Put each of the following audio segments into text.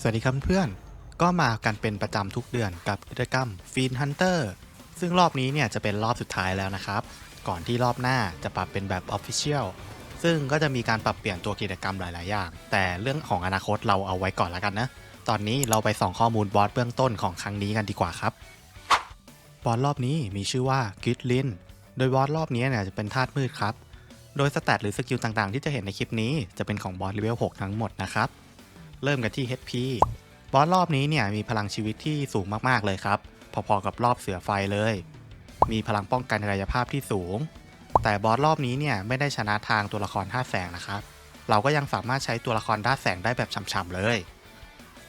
สวัสดีครับเพื่อนก็มากันเป็นประจำทุกเดือนกับกิจกรรมฟีนฮันเตอร์ซึ่งรอบนี้เนี่ยจะเป็นรอบสุดท้ายแล้วนะครับ ก่อนที่รอบหน้าจะปรับเป็นแบบ Official ซึ่งก็จะมีการปรับเปลี่ยนตัวกิจกรรมหลาย ๆ อย่าง แต่เรื่องของอนาคตเราเอาไว้ก่อนแล้วกันนะ ตอนนี้เราไปส่องข้อมูลบอสเบื้องต้นของครั้งนี้กันดีกว่าครับ บอสรอบนี้มีชื่อว่ากิดลิน โดยบอสรอบนี้เนี่ยจะเป็นธาตุมืดครับ โดยสแตทหรือสกิลต่าง ๆ ที่จะเห็นในคลิปนี้จะเป็นของบอสเลเวล 6 ทั้งหมดนะครับ เริ่มกันที่ HP บอสรอบนี้เนี่ยมีพลังชีวิตที่สูงมากๆเลยครับ พอๆกับรอบเสือไฟเลย มีพลังป้องกันกายภาพที่สูง แต่บอสรอบนี้เนี่ยไม่ได้ชนะทางตัวละครท่าแสงนะครับ เราก็ยังสามารถใช้ตัวละครท่าแสงได้แบบฉ่ำๆเลย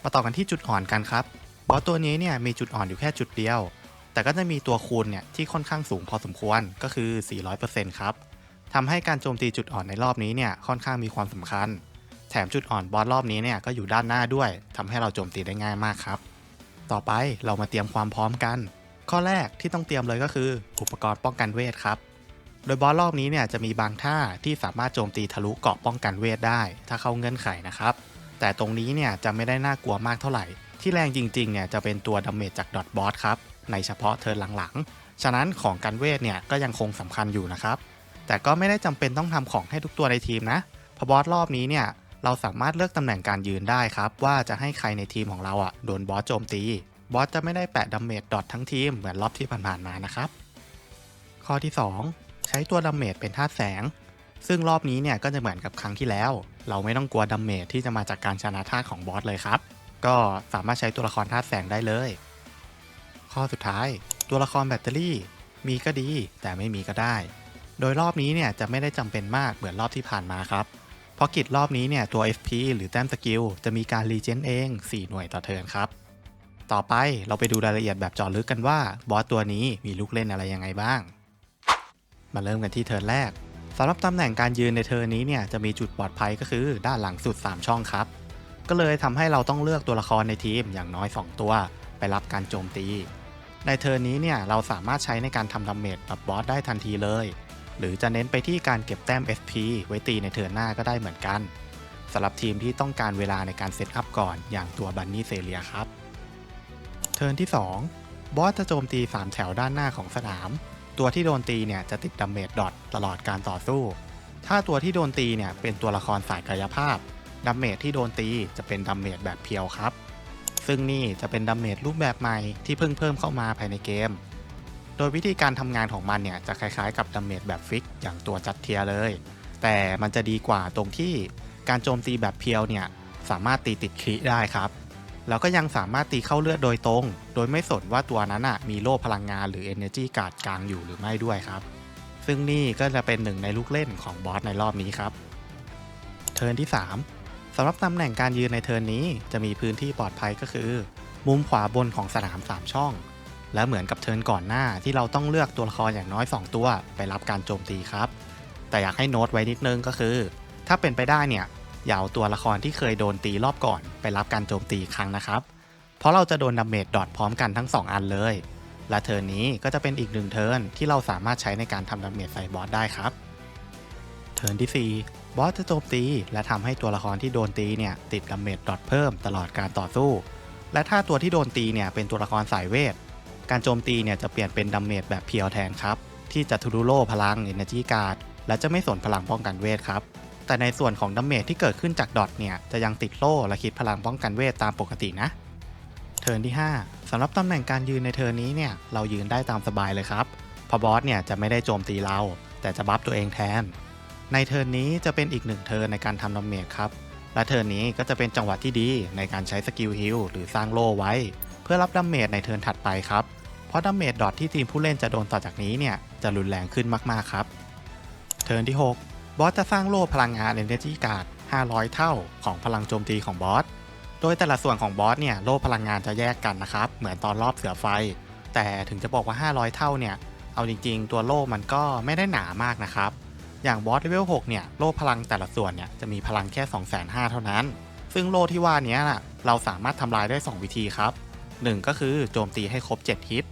มาต่อกันที่จุดอ่อนกันครับ บอสตัวนี้เนี่ยมีจุดอ่อนอยู่แค่จุดเดียว แต่ก็จะมีตัวคูณเนี่ยที่ค่อนข้างสูงพอสมควรก็คือ 400%ครับทำให้การโจมตีจุดอ่อนในรอบนี้เนี่ยค่อนข้างมีความสำคัญ แถมจุดอ่อนบอสรอบนี้เนี่ยก็อยู่ด้านหน้าด้วยทำให้เราโจมตีได้ง่ายมากครับ ต่อไปเรามาเตรียมความพร้อมกัน ข้อแรกที่ต้องเตรียมเลยก็คือ อุปกรณ์ป้องกันเวทครับ โดยบอสรอบนี้เนี่ยจะมีบางท่าที่สามารถโจมตีทะลุเกราะป้องกันเวทได้ ถ้าเข้าเงื่อนไขนะครับ แต่ตรงนี้เนี่ยจะไม่ได้น่ากลัวมากเท่าไหร่ ที่แรงจริงๆเนี่ยจะเป็นตัวดาเมจจากดอทบอสครับในเฉพาะเทิร์นหลังๆ ฉะนั้นของกันเวทเนี่ยก็ยังคงสำคัญอยู่นะครับ แต่ก็ไม่ได้จำเป็นต้องทำของให้ทุกตัวในทีมนะเพราะบอสรอบนี้เนี่ย เราสามารถเลือกตำแหน่งการยืนได้ครับ ว่าจะให้ใครในทีมของเราอะ่ะโดนบอสโจมตี บอสจะไม่ได้แปะดาเมจดอททั้งทีมเหมือนรอบที่ผ่านๆมานะครับ ข้อที่ 2 ใช้ตัวดาเมจเป็นธาตุแสง ซึ่งรอบนี้เนี่ยก็จะเหมือนกับครั้งที่แล้ว เราไม่ต้องกลัวดาเมจที่จะมาจากการชนะธาตุของบอสเลยครับ ก็สามารถใช้ตัวละครธาตุแสงได้เลย ข้อสุดท้าย ตัวละครแบตเตอรี่ มีก็ดีแต่ไม่มีก็ได้ โดยรอบนี้เนี่ยจะไม่ได้จำเป็นมากเหมือนรอบที่ผ่านมาครับ เพราะกิจรอบนี้เนี่ยตัว FP หรือแต้มสกิลจะมีการรีเจนเอง 4 หน่วยต่อเทิร์นครับ ต่อไปเราไปดูรายละเอียดแบบจาะลึกกันว่าบอสตัวนี้มีลูกเล่นอะไรยังไงบ้าง มาเริ่มกันที่เทิร์นแรกสำหรับตำแหน่งการยืนในเทิร์นนี้เนี่ยจะมีจุดปลอดภัยก็คือด้านหลังสุด 3 ช่องครับ ก็เลยทำให้เราต้องเลือกตัวละครในทีมอย่างน้อย 2 ตัวไปรับการโจมตี ในเทิร์นนี้เนี่ยเราสามารถใช้ในการทำดาเมจกับบอสได้ทันทีเลย หรือจะเน้นไปที่การเก็บแต้ม FP ไว้ตีในเทิร์นหน้าก็ได้เหมือนกันสำหรับทีมที่ต้องการเวลาในการเซตอัพก่อนอย่างตัวบันนี่เซเลียครับ เทิร์นที่ 2 บอสจะโจมตี 3 แถวด้านหน้าของสนาม ตัวที่โดนตีเนี่ยจะติดดาเมจดอทตลอดการต่อสู้ ถ้าตัวที่โดนตีเนี่ยเป็นตัวละครสายกายภาพดาเมจที่โดนตีจะเป็นดาเมจแบบเพียวครับ ซึ่งนี่จะเป็นดาเมจรูปแบบใหม่ที่เพิ่งเพิ่มเข้ามาภายในเกม โดยวิธีการทำงานของมันเนี่ยจะคล้ายๆกับดาเมจแบบฟิกอย่างตัวจัดเทียเลย แต่มันจะดีกว่าตรงที่การโจมตีแบบเพียวเนี่ยสามารถตีติดคลิได้ครับ แล้วก็ยังสามารถตีเข้าเลือดโดยตรง โดยไม่สนว่าตัวนั้นอะมีโล่พลังงานหรือ Energy การ์ดกลางอยู่หรือไม่ด้วยครับ ซึ่งนี่ก็จะเป็นหนึ่งในลูกเล่นของบอสในรอบนี้ครับ เทิร์นที่ 3สำหรับตำแหน่งการยืนในเทิร์นนี้จะมีพื้นที่ปลอดภัยก็คือ มุมขวาบนของสนาม 3 ช่อง และเหมือนกับเทิร์นก่อนหน้าที่เราต้องเลือกตัวละครอย่างน้อย 2 ตัวไปรับการโจมตีครับ แต่อยากให้โน้ตไว้นิดนึงก็คือ ถ้าเป็นไปได้เนี่ยอย่าเอาตัวละครที่เคยโดนตีรอบก่อนไปรับการโจมตีครั้งนะครับ เพราะเราจะโดนดาเมจดอทพร้อมกันทั้ง 2 อันเลย และเทิร์นนี้ก็จะเป็นอีกหนึ่งเทิร์นที่เราสามารถใช้ในการทำดาเมจใส่บอสได้ครับ เทิร์นที่ 4 บอสจะโจมตี และทำให้ตัวละครที่โดนตีเนี่ยติดดาเมจดอทเพิ่มตลอดการต่อสู้ และถ้าตัวที่โดนตีเนี่ยเป็นตัวละครสายเวท การโจมตีเนี่ยจะเปลี่ยนเป็นดาเมจแบบเพียวแทนครับ ที่จะทูรูโลพลัง Energy Guard และจะไม่สนพลังป้องกันเวทครับแต่ในส่วนของดาเมจที่เกิดขึ้นจากดอทเนี่ยจะยังติดโล่และคิดพลังป้องกันเวทตามปกตินะ เทิร์นที่ 5สำหรับตำแหน่งการยืนในเทิร์นนี้เนี่ยเรายืนได้ตามสบายเลยครับเพราะบอสเนี่ยจะไม่ได้โจมตีเรา แต่จะบัฟตัวเองแทน ในเทิร์นนี้จะเป็นอีกหนึ่งเทิร์นในการทำดาเมจครับและเทิร์นนี้ก็จะเป็นจังหวะที่ดีในการใช้สกิลฮิลหรือสร้างโล่ไว้ เพื่อรับดาเมจในเทิร์นถัดไปครับ เพราะดาเมจดอทที่ทีมผู้เล่นจะโดนต่อจากนี้เนี่ย จะรุนแรงขึ้นมากๆครับ เทิร์นที่ 6 บอสจะสร้างโล่พลังงาน Energy Guard 500 เท่าของพลังโจมตีของบอส โดยแต่ละส่วนของบอสเนี่ยโล่พลังงานจะแยกกันนะครับ เหมือนตอนรอบเสือไฟ แต่ถึงจะบอกว่า 500 เท่าเนี่ย เอาจริงๆ ตัวโล่มันก็ไม่ได้หนามากนะครับ อย่างบอสเลเวล 6 เนี่ยโล่พลังแต่ละส่วนเนี่ยจะมีพลังแค่2,500เท่านั้น ซึ่งโล่ที่ว่านี้นะเราสามารถทำลายได้ 2 วิธีครับ 1 ก็คือโจมตีให้ครบ 7 ฮิต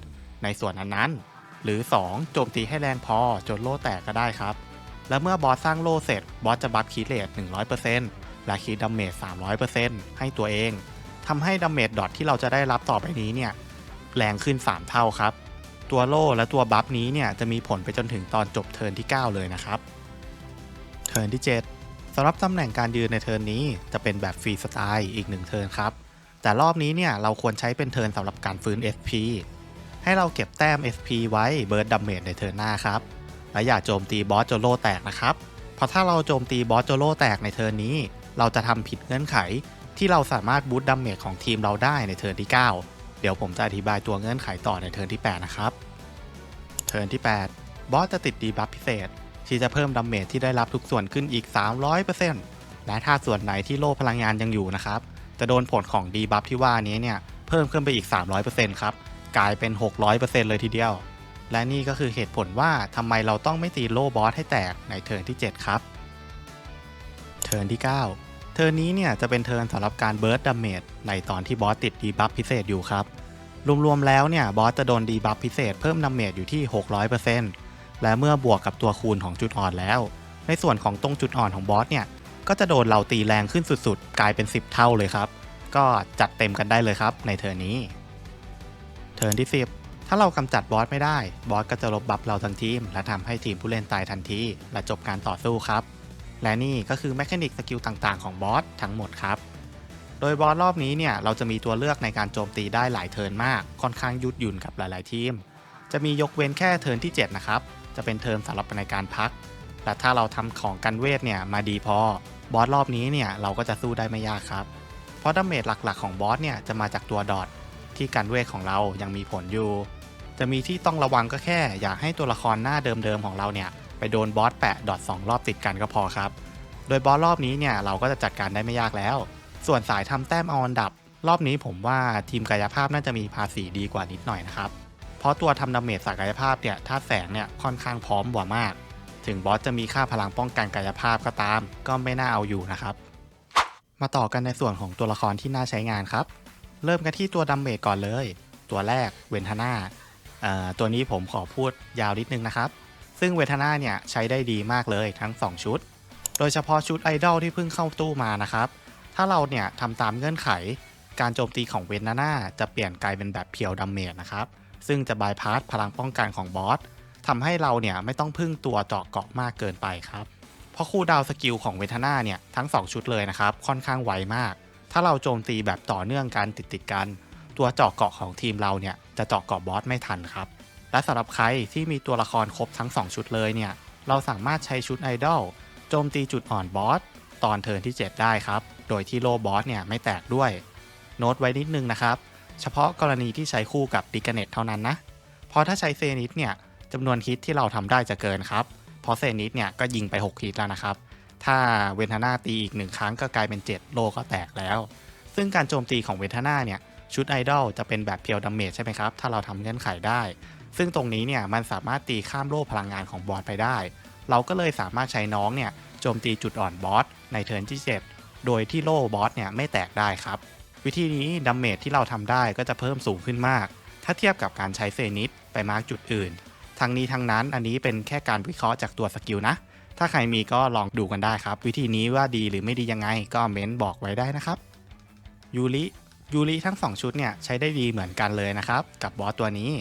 ในส่วนนั้นๆ หรือ 2 โจมตีให้แรงพอจนโล่แตกก็ได้ครับ และเมื่อบอสสร้างโล่เสร็จ บอสจะบัฟคีเลต100%และคีดดาเมจ300%ให้ตัวเองทำให้ดาเมจดอทที่เราจะได้รับต่อไปนี้เนี่ยแรงขึ้น 3 เท่าครับ ตัวโล่และตัวบัฟนี้เนี่ยจะมีผลไปจนถึงตอนจบเทิร์นที่ 9 เลยนะครับเทิร์นที่ 7สำหรับตำแหน่งการยืนในเทิร์นนี้จะเป็นแบบฟรีสไตล์อีกหนึ่งเทิร์นครับแต่รอบนี้เนี่ยเราควรใช้เป็นเทิร์นสำหรับการฟื้น SP ให้เราเก็บแต้ม SP ไว้เบิร์ดดัมเมจในเทิร์นหน้าครับ และอย่าโจมตีบอสโจโลแตกนะครับ เพราะถ้าเราโจมตีบอสโจโลแตกในเทิร์นนี้ เราจะทำผิดเงื่อนไข ที่เราสามารถบูตดัมเมจของทีมเราได้ในเทิร์นที่ 9 เดี๋ยวผมจะอธิบายตัวเงื่อนไขต่อในเทิร์นที่ 8 นะครับ เทิร์นที่ 8 บอสจะติดดีบัฟพิเศษ ที่จะเพิ่มดัมเมจที่ได้รับทุกส่วนขึ้นอีก 300%และถ้าส่วนไหนที่โล่พลังงานยังอยู่นะครับ จะโดนผลของดีบัฟที่ว่านี้เนี่ยเพิ่มขึ้นไปอีก 300%ครับ กลายเป็น 600%เลยทีเดียว และนี่ก็คือเหตุผลว่าทำไมเราต้องไม่ตีโล่บอสให้แตกในเทิร์นที่ 7 ครับ เทิร์นที่ 9 เทิร์นนี้เนี่ยจะเป็นเทิร์นสำหรับการเบิร์ดดาเมจในตอนที่บอสติดดีบัฟพิเศษอยู่ครับ รวมๆแล้วเนี่ยบอสจะโดนดีบัฟพิเศษเพิ่มดาเมจอยู่ที่ 600%และเมื่อบวกกับตัวคูณของจุดอ่อนแล้ว ในส่วนของตรงจุดอ่อนของบอสเนี่ยก็จะโดนเราตีแรงขึ้นสุดๆ กลายเป็น 10 เท่าเลยครับ ก็จัดเต็มกันได้เลยครับในเทิร์นนี้ เทิร์นที่ 10 ถ้าเรากำจัดบอสไม่ได้ บอสก็จะลบบัฟเราทั้งทีม และทำให้ทีมผู้เล่นตายทันที และจบการต่อสู้ครับ และนี่ก็คือแมคานิกสกิลต่างๆของบอสทั้งหมดครับ โดยบอสรอบนี้เนี่ยเราจะมีตัวเลือกในการโจมตีได้หลายเทิร์นมาก ค่อนข้างยุดหยุ่นกับหลาย ๆ ทีม จะมียกเว้นแค่เทิร์นที่ 7 นะครับ จะเป็นเทิร์นสำหรับในการพัก และถ้าเราทำของกันเวทเนี่ยมาดีพอบอสรอบนี้เนี่ยเราก็จะสู้ได้ไม่ยากครับ เพราะดาเมจหลักๆของบอสเนี่ยจะมาจากตัวดอท ที่กันเวทของเรายังมีผลอยู่ จะมีที่ต้องระวังก็แค่ อยากให้ตัวละครหน้าเดิมๆของเราเนี่ยไปโดนบอสแปะดอทสองรอบติดกันก็พอครับ โดยบอสรอบนี้เนี่ยเราก็จะจัดการได้ไม่ยากแล้ว ส่วนสายทำแต้มเอาอันดับ รอบนี้ผมว่าทีมกายภาพน่าจะมีภาษีดีกว่านิดหน่อยนะครับ เพราะตัวทำดาเมจสายกายภาพเนี่ยถ้าแสงเนี่ยค่อนข้างพร้อมกว่ามาก ถึงบอสจะมีค่าพลังป้องกันกายภาพก็ตาม ก็ไม่น่าเอาอยู่นะครับ มาต่อกันในส่วนของตัวละครที่น่าใช้งานครับ เริ่มกันที่ตัวดัมเมจก่อนเลย ตัวแรกเวนทาน่าตัวนี้ผมขอพูดยาวนิดนึงนะครับ ซึ่งเวทนาเนี่ยใช้ได้ดีมากเลยทั้ง 2 ชุด โดยเฉพาะชุดไอดอลที่เพิ่งเข้าตู้มานะครับ ถ้าเราเนี่ยทำตามเงื่อนไข การโจมตีของเวนทนาจะเปลี่ยนกลายเป็นแบบเพียวดัมเมจนะครับ ซึ่งจะบายพาสพลังป้องกันของบอสทำให้เราเนี่ยไม่ต้องพึ่งตัวเจาะเกาะมากเกินไปครับ เพราะคู่ดาวสกิลของเวทนาเนี่ยทั้ง 2 ชุดเลยนะครับ ค่อนข้างไวมาก ถ้าเราโจมตีแบบต่อเนื่องกันติดติดกัน ตัวเจาะเกาะของทีมเราเนี่ยจะเจาะเกาะบอสไม่ทันครับ และสำหรับใครที่มีตัวละครครบทั้ง 2 ชุดเลยเนี่ย เราสามารถใช้ชุดไอดอลโจมตีจุดอ่อนบอสตอนเทิร์นที่ 7 ได้ครับ โดยที่โลบอสเนี่ยไม่แตกด้วย โน้ตไว้นิดนึงนะครับ เฉพาะกรณีที่ใช้คู่กับดิกเนตเท่านั้นนะ เพราะถ้าใช้เซนิสเนี่ยจำนวนฮิตที่เราทำได้จะเกินครับ เพราะเซนิสเนี่ยก็ยิงไป 6 ฮิตแล้วนะครับ ถ้าเวนทาน่าตีอีกหนึ่งครั้งก็กลายเป็น 7 โลก็แตกแล้ว ซึ่งการโจมตีของเวนทาน่าเนี่ยชุดไอดอลจะเป็นแบบเพียวดัมเมจใช่ไหมครับ ถ้าเราทำเงื่อนไขได้ ซึ่งตรงนี้เนี่ยมันสามารถตีข้ามโล่พลังงานของบอสไปได้ เราก็เลยสามารถใช้น้องเนี่ยโจมตีจุดอ่อนบอสในเทิร์นที่ 7 โดยที่โล่บอสเนี่ยไม่แตกได้ครับ วิธีนี้ดัมเมจที่เราทำได้ก็จะเพิ่มสูงขึ้นมาก ถ้าเทียบกับการใช้เซนิสไปมาร์กจุดอื่น ทั้งนี้ทั้งนั้นอันนี้เป็นแค่การวิเคราะห์จากตัวสกิลนะ ถ้าใครมีก็ลองดูกันได้ครับ วิธีนี้ว่าดีหรือไม่ดียังไงก็เม้นบอกไว้ได้นะครับยูริยูริทั้ง 2 ชุดเนี่ยใช้ได้ดีเหมือนกันเลยนะครับ กับบอสตัวนี้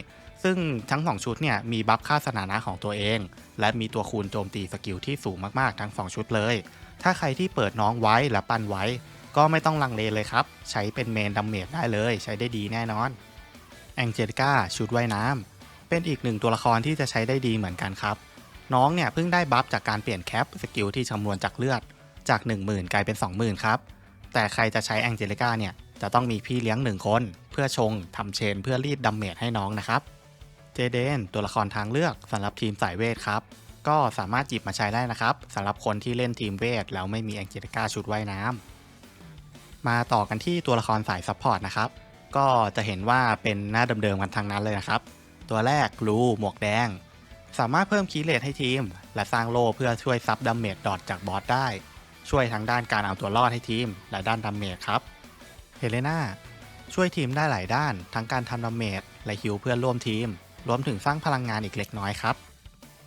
ซึ่งทั้ง 2 ชุดเนี่ยมีบัฟค่าสถานะของตัวเอง และมีตัวคูณโจมตีสกิลที่สูงมากๆ ทั้ง 2 ชุดเลย ถ้าใครที่เปิดน้องไว้และปั้นไว้ ก็ไม่ต้องลังเลเลยครับ ใช้เป็นเมนดัมเมจได้เลย ใช้ได้ดีแน่นอนแองเจลิก้าชุดว่ายน้ำเป็นอีกหนึ่งตัวละครที่จะใช้ได้ดีเหมือนกันครับ น้องเนี่ยเพิ่งได้บัฟจากการเปลี่ยนแคปสกิลที่คำนวณจากเลือดจาก 10,000 กลายเป็น 20,000 ครับ แต่ใครจะใช้แองเจลิก้าเนี่ย จะต้องมีพี่เลี้ยงหนึ่งคน เพื่อชงทำเชนเพื่อรีดดัมเมจให้น้องนะครับ เจเดน ตัวละครทางเลือกสำหรับทีมสายเวทครับ ก็สามารถหยิบมาใช้ได้นะครับสำหรับคนที่เล่นทีมเวทแล้วไม่มีแองเจลิก้าชุดว่ายน้ำมาต่อกันที่ตัวละครสายซัพพอร์ตนะครับก็จะเห็นว่าเป็นหน้าเดิมๆกันทางนั้นเลยนะครับ ตัวแรกลูหมวกแดง สามารถเพิ่มคีย์เลทให้ทีม และสร้างโล่เพื่อช่วยซับดัมเมจดอทจากบอสได้ ช่วยทั้งด้านการเอาตัวรอดให้ทีม และด้านดัมเมจครับ เฮเลนาช่วยทีมได้หลายด้าน ทั้งการทำดัมเมจและฮิวเพื่อนร่วมทีม รวมถึงสร้างพลังงานอีกเล็กน้อยครับ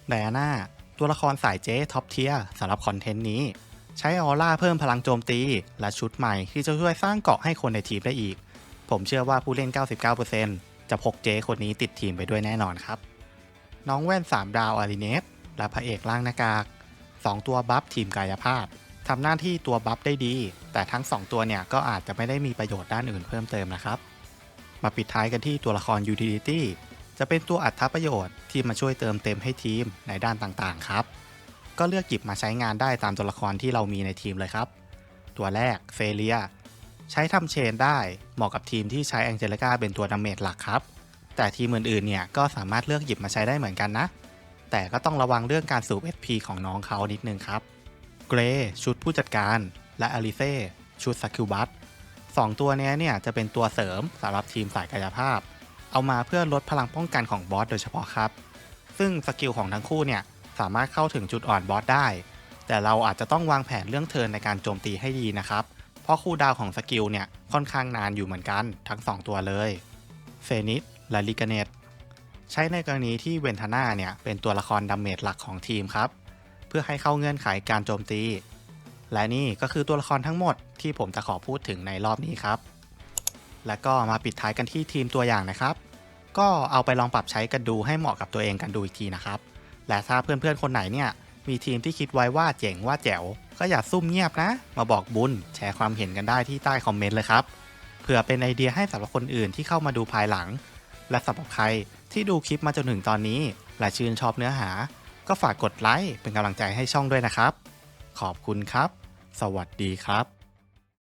ไดอาน่าตัวละครสายเจ๊ท็อปเทียสำหรับคอนเทนต์นี้ ใช้ออร่าเพิ่มพลังโจมตี และชุดใหม่ที่จะช่วยสร้างเกาะให้คนในทีมได้อีก ผมเชื่อว่าผู้เล่น 99%จะพกเจ๊คนนี้ติดทีมไปด้วยแน่นอนครับ น้องแว่น 3 ดาวอาริเนสและพระเอกร่างหน้ากาก 2 ตัวบัฟทีมกายภาพทำหน้าที่ตัวบัฟได้ดี แต่ทั้ง 2 ตัวเนี่ยก็อาจจะไม่ได้มีประโยชน์ด้านอื่นเพิ่มเติมนะครับ มาปิดท้ายกันที่ตัวละคร Utility จะเป็นตัวอัตประโยชน์ที่มาช่วยเติมเต็มให้ทีมในด้านต่างๆครับ ก็เลือกหยิบมาใช้งานได้ตามตัวละครที่เรามีในทีมเลยครับ ตัวแรกเฟเลียใช้ทำเชนได้เหมาะกับทีมที่ใช้แองเจลิก้าเป็นตัวดาเมจหลักครับ แต่ทีมอื่นๆเนี่ยก็สามารถเลือกหยิบมาใช้ได้เหมือนกันนะ แต่ก็ต้องระวังเรื่องการสูบ SP ของน้องเขานิดนึงครับเกรชุดผู้จัดการ และอลิเซ่ชุดสกิลบัตสองตัวเนี้ยเนี่ยจะเป็นตัวเสริมสำหรับทีมสายกายภาพ เอามาเพื่อลดพลังป้องกันของบอสโดยเฉพาะครับ ซึ่งสกิลของทั้งคู่เนี่ยสามารถเข้าถึงจุดอ่อนบอสได้ แต่เราอาจจะต้องวางแผนเรื่องเทินในการโจมตีให้ดีนะครับ เพราะคู่ดาวของสกิลเนี่ยค่อนข้างนานอยู่เหมือนกันทั้ง 2 ตัวเลยเฟนิส ละลิกาเนตใช้ในกรณีที่เวนทาน่าเนี่ยเป็นตัวละครดาเมจหลักของทีมครับ เพื่อให้เข้าเงื่อนไขการโจมตี และนี่ก็คือตัวละครทั้งหมดที่ผมจะขอพูดถึงในรอบนี้ครับ และก็มาปิดท้ายกันที่ทีมตัวอย่างนะครับ ก็เอาไปลองปรับใช้กันดูให้เหมาะกับตัวเองกันดูอีกทีนะครับ และถ้าเพื่อนๆคนไหนเนี่ยมีทีมที่คิดไว้ว่าเจ๋งว่าแจ๋ว ก็อย่าซุ่มเงียบนะ มาบอกบุญแชร์ความเห็นกันได้ที่ใต้คอมเมนต์เลยครับเผื่อเป็นไอเดียให้สำหรับคนอื่นที่เข้ามาดูภายหลัง และสำหรับใครที่ดูคลิปมาจนถึงตอนนี้ และชื่นชอบเนื้อหา ก็ฝากกดไลค์เป็นกำลังใจให้ช่องด้วยนะครับ ขอบคุณครับ สวัสดีครับ